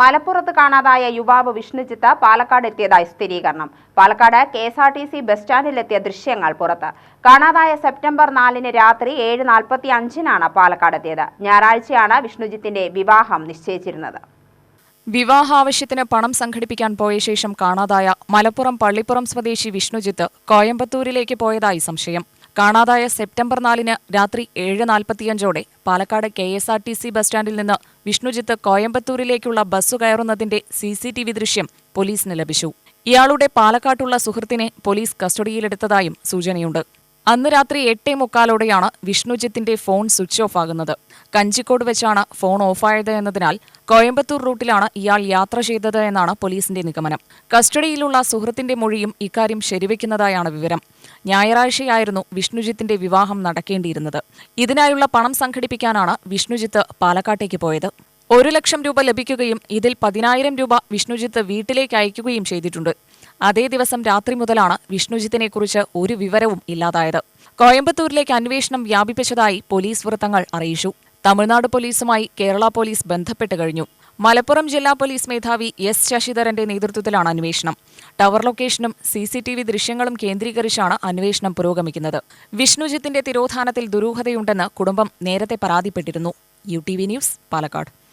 മലപ്പുറത്ത് കാണാതായ യുവാവ് വിഷ്ണുജിത്ത് പാലക്കാട് എത്തിയതായി സ്ഥിരീകരണം. Palakkad K S R T C bus സ്റ്റാൻഡിലെത്തിയ ദൃശ്യങ്ങൾ പുറത്ത്. കാണാതായ സെപ്റ്റംബർ നാലിന് രാത്രി ഏഴ് നാൽപ്പത്തി അഞ്ചിനാണ് പാലക്കാട് എത്തിയത്. ഞായറാഴ്ചയാണ് വിഷ്ണുജിത്തിന്റെ വിവാഹം നിശ്ചയിച്ചിരുന്നത്. വിവാഹാവശ്യത്തിന് പണം സംഘടിപ്പിക്കാൻ പോയ ശേഷം കാണാതായ മലപ്പുറം പള്ളിപ്പുറം സ്വദേശി വിഷ്ണുജിത്ത് കോയമ്പത്തൂരിലേക്ക് പോയതായി സംശയം. കാണാതായ സെപ്റ്റംബർ നാലിന് രാത്രി ഏഴ് നാൽപ്പത്തിയഞ്ചോടെ Palakkad K S R T C bus സ്റ്റാൻഡിൽ നിന്ന് വിഷ്ണുജിത്ത് കോയമ്പത്തൂരിലേക്കുള്ള ബസ് കയറുന്നതിന്റെ സി സി ടി വി ദൃശ്യം പോലീസിന് ലഭിച്ചു. ഇയാളുടെ പാലക്കാട്ടുള്ള സുഹൃത്തിനെ പോലീസ് കസ്റ്റഡിയിലെടുത്തതായും സൂചനയുണ്ട്. അന്ന് രാത്രി എട്ടേ മുക്കാലോടെയാണ് വിഷ്ണുജിത്തിന്റെ ഫോൺ സ്വിച്ച് ഓഫ് ആകുന്നത്. കഞ്ചിക്കോട് വെച്ചാണ് ഫോൺ ഓഫായത് എന്നതിനാൽ കോയമ്പത്തൂർ റൂട്ടിലാണ് ഇയാൾ യാത്ര ചെയ്തത് എന്നാണ് പോലീസിന്റെ നിഗമനം. കസ്റ്റഡിയിലുള്ള സുഹൃത്തിന്റെ മൊഴിയും ഇക്കാര്യം ശരിവെക്കുന്നതായാണ് വിവരം. ഞായറാഴ്ചയായിരുന്നു വിഷ്ണുജിത്തിന്റെ വിവാഹം നടക്കേണ്ടിയിരുന്നത്. ഇതിനായുള്ള പണം സംഘടിപ്പിക്കാനാണ് വിഷ്ണുജിത്ത് പാലക്കാട്ടേക്ക് പോയത്. ഒരു ലക്ഷം രൂപ ലഭിക്കുകയും ഇതിൽ പതിനായിരം രൂപ വിഷ്ണുജിത്ത് വീട്ടിലേക്ക് അയക്കുകയും ചെയ്തിട്ടുണ്ട്. അതേ ദിവസം രാത്രി മുതലാണ് വിഷ്ണുജിത്തിനെക്കുറിച്ച് ഒരു വിവരവും ഇല്ലാതായത്. കോയമ്പത്തൂരിലേക്ക് അന്വേഷണം വ്യാപിപ്പിച്ചതായി പോലീസ് വൃത്തങ്ങൾ അറിയിച്ചു. തമിഴ്നാട് പോലീസുമായി കേരള പോലീസ് ബന്ധപ്പെട്ട് കഴിഞ്ഞു. മലപ്പുറം ജില്ലാ പോലീസ് മേധാവി എസ് ശശിധരന്റെ നേതൃത്വത്തിലാണ് അന്വേഷണം. ടവർ ലൊക്കേഷനും സി സി ടി വി ദൃശ്യങ്ങളും കേന്ദ്രീകരിച്ചാണ് അന്വേഷണം പുരോഗമിക്കുന്നത്. വിഷ്ണുജിത്തിന്റെ തിരോധാനത്തിൽ ദുരൂഹതയുണ്ടെന്ന് കുടുംബം നേരത്തെ പരാതിപ്പെട്ടിരുന്നു. U T V news Palakkad.